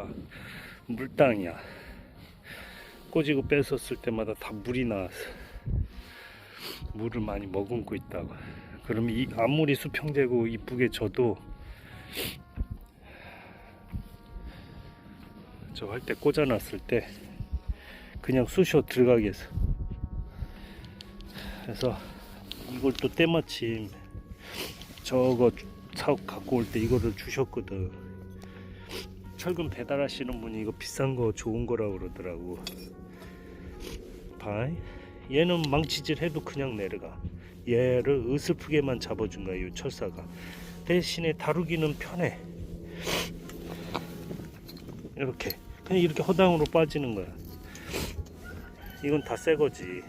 다 물땅이야. 꼬지고 뺏었을 때마다 다 물이 나왔어. 물을 많이 머금고 있다고. 그럼 이 아무리 수평되고 이쁘게 져도 저 할 때 꽂아놨을 때 그냥 쑤셔 들어가게 해서 그래서 이걸 또 때마침 저거 사 갖고 올 때 이거를 주셨거든 철근 배달하시는 분이 이거 비싼 거 좋은 거라고 그러더라고. 봐 얘는 망치질 해도 그냥 내려가. 얘를 으슬프게만 잡아준 거야 이 철사가. 대신에 다루기는 편해. 이렇게. 그냥 이렇게 허당으로 빠지는 거야. 이건 다 새 거지.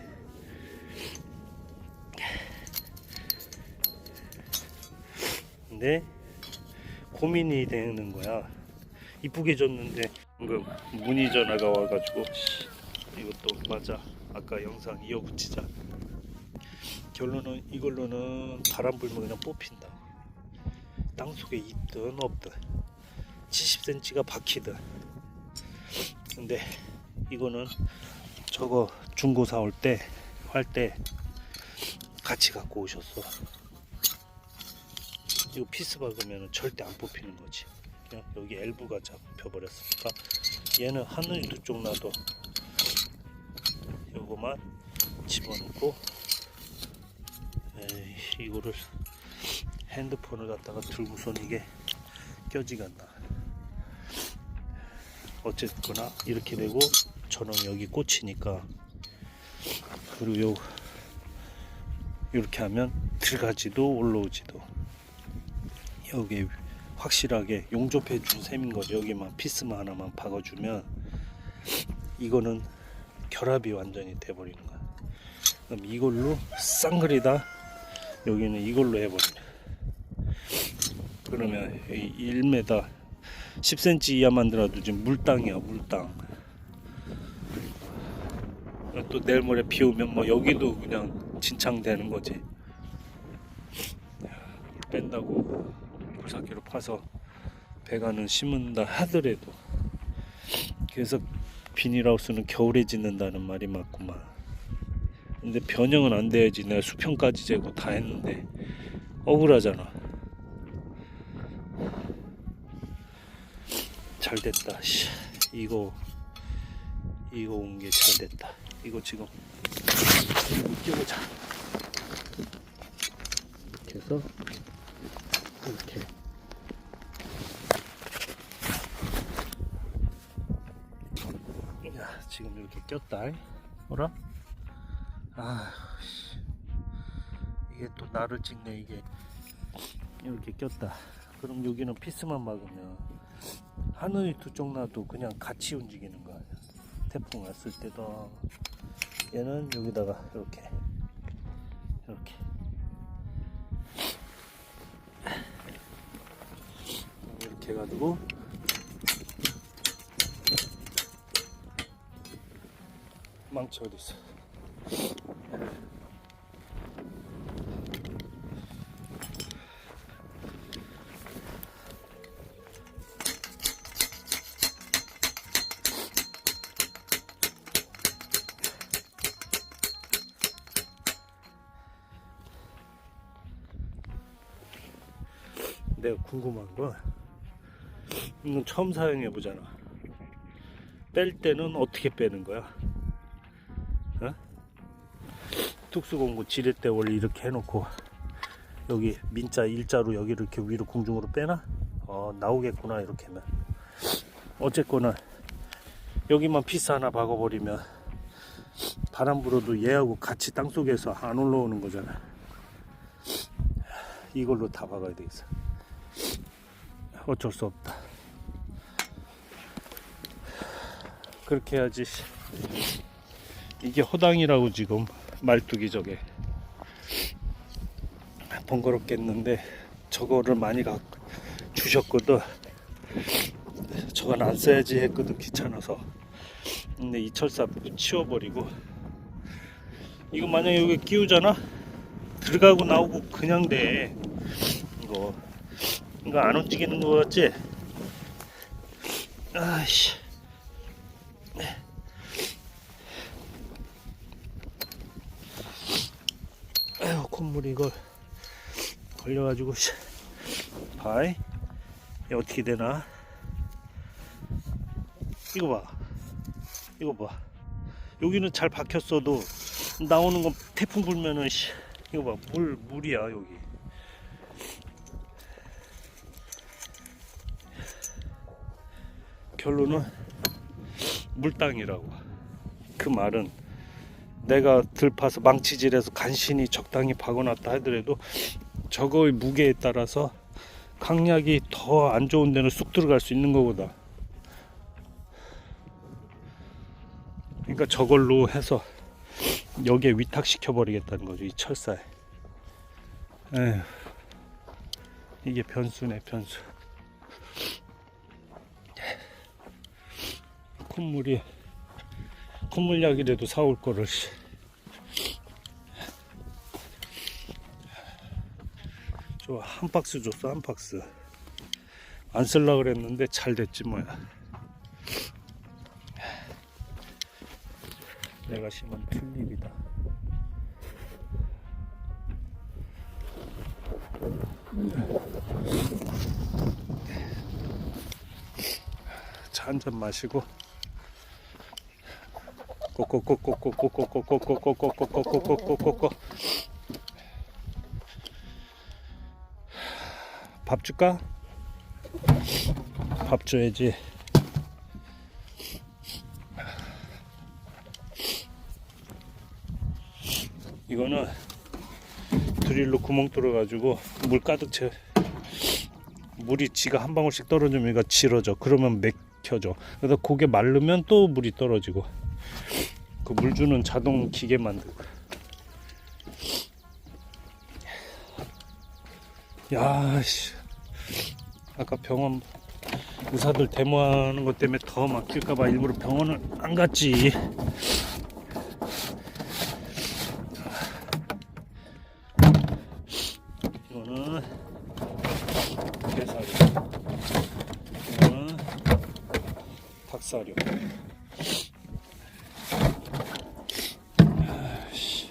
근데 고민이 되는 거야 이쁘게 줬는데 방금 문의 전화가 와가지고 씨, 이것도 맞아. 아까 영상 이어붙이자. 결론은 이걸로는 바람 불면 그냥 뽑힌다. 땅 속에 있든 없든 70cm가 박히든. 근데 이거는 저거 중고 사 올 때 할 때 같이 갖고 오셨어 이거 피스 박으면 절대 안 뽑히는 거지 그냥 여기 엘브가 잡혀버렸으니까 얘는 하늘이 두쪽 놔도 요거만 집어넣고 에이, 이거를 핸드폰을 갖다가 들고선 이게 껴지가 않나. 어쨌거나 이렇게 되고 저는 여기 꽂히니까 그리고 요 이렇게 하면 들어가지도 올라오지도. 여기 확실하게 용접해 준 셈인 거죠. 여기만 피스만 하나만 박아주면 이거는 결합이 완전히 돼버리는 거야. 그럼 이걸로 쌍그리다? 여기는 이걸로 해버리네. 그러면 이 1m 10cm 이하 만 들어도 지금 물땅이야 물땅 또 내일 모레 비 오면 뭐 여기도 그냥 진창되는 거지. 뺀다고 굴삭기로 파서 배관을 심은다 하더라도 그래서 비닐하우스는 겨울에 짓는다는 말이 맞구만. 근데 변형은 안 돼야지. 내가 수평까지 재고 다 했는데. 억울하잖아. 잘 됐다. 씨. 이거 이거 온 게 잘 됐다. 이거 지금 끼워보자. 이렇게 해서 이렇게 지금 이렇게 꼈다. 뭐라? 아 씨. 이게 또 나를 찍네 이게. 이렇게 꼈다. 그럼 여기는 피스만 막으면 하늘이 두 쪽 나도 그냥 같이 움직이는 거 아니야? 태풍 왔을 때도 얘는 여기다가 이렇게 이렇게. 이렇게 해가지고 망치 어디 있어? 내가 궁금한 건 이건 처음 사용해 보잖아. 뺄 때는 어떻게 빼는 거야? 특수공구 때 원래 이렇게 해놓고 여기 민자 일자로 여기를 이렇게 위로 공중으로 빼나? 어 나오겠구나 이렇게 하면 어쨌거나 여기만 피스 하나 박아버리면 바람 불어도 얘하고 같이 땅속에서 안 올라오는 거잖아 이걸로 다 박아야 되겠어 어쩔 수 없다. 그렇게 해야지. 이게 허당이라고 지금 말뚝이 저게 번거롭겠는데 저거를 많이 가 주셨거든. 저건 안 써야지 했거든 귀찮아서. 근데 이 철사 치워버리고 이거 만약에 여기 끼우잖아 들어가고 나오고 그냥 돼 이거 이거 안 움직이는 거 같지? 아이씨. 콧물이 이걸 걸려가지고, 씨. 바이. 어떻게 되나? 이거 봐. 이거 봐. 여기는 잘 박혔어도 나오는 건 태풍 불면은 씨. 이거 봐. 물, 물이야, 여기. 결론은 물땅이라고. 그 말은 내가 들파서 망치질해서 간신히 적당히 박아놨다 하더라도 저거의 무게에 따라서 강약이 더 안 좋은 데는 쑥 들어갈 수 있는 거보다. 그러니까 저걸로 해서 여기에 위탁시켜 버리겠다는 거죠 이 철사에. 에휴, 이게 변수네 변수. 콧물이 콧물약이라도 사올 거를. 씨. 저한 박스 줬어 한 박스. 안 쓸라 그랬는데 잘 됐지 뭐야. 내가 심은 튤립이다. 차한잔 마시고 꼬꼬꼬꼬꼬꼬꼬꼬꼬꼬꼬꼬꼬꼬꼬꼬꼬꼬꼬 밥 줄까? 밥 줘야지 이거는 드릴로 구멍 뚫어 가지고 물 가득 채 물이 지가 한 방울씩 떨어지면 이거 질어져 그러면 맥혀져 그래서 고개 마르면 또 물이 떨어지고 그 물 주는 자동 기계 만들고 야 씨. 아까 병원 의사들 데모하는 것 때문에 더 막힐까봐 일부러 병원을 안 갔지. 이거는 게사료. 이거는 닭사료 아이씨.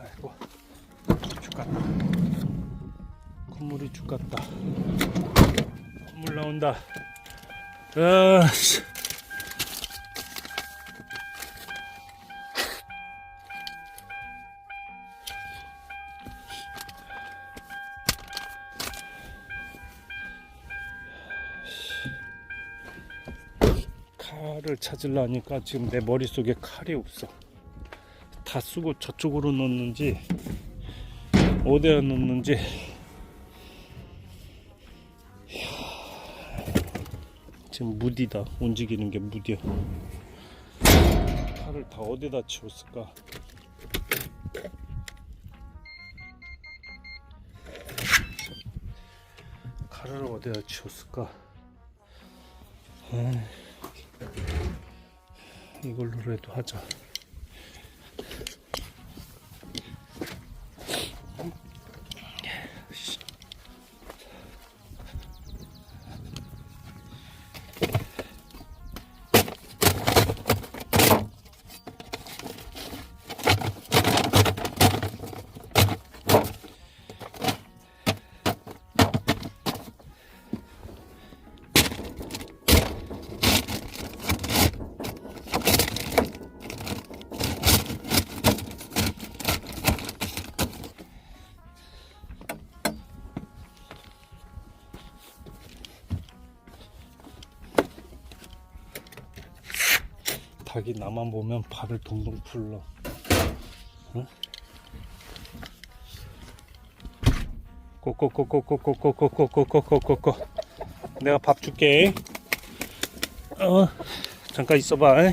아이고 죽겠다 콧물이 죽겠다. 콧물 나온다. 아씨. 칼을 찾으려니까 지금 내 머릿속에 칼이 없어. 다 쓰고 저쪽으로 놓는지 어디에 놓는지 지금 무디다. 움직이는 게 무디야. 칼을 다 어디다 치웠을까? 칼을 어디다 치웠을까? 이걸로라도 하자 닭이 나만 보면 발을 동동 풀러. 응? 꼬꼬꼬꼬꼬꼬꼬꼬꼬꼬꼬꼬꼬. 내가 밥 줄게. 어, 잠깐 있어봐.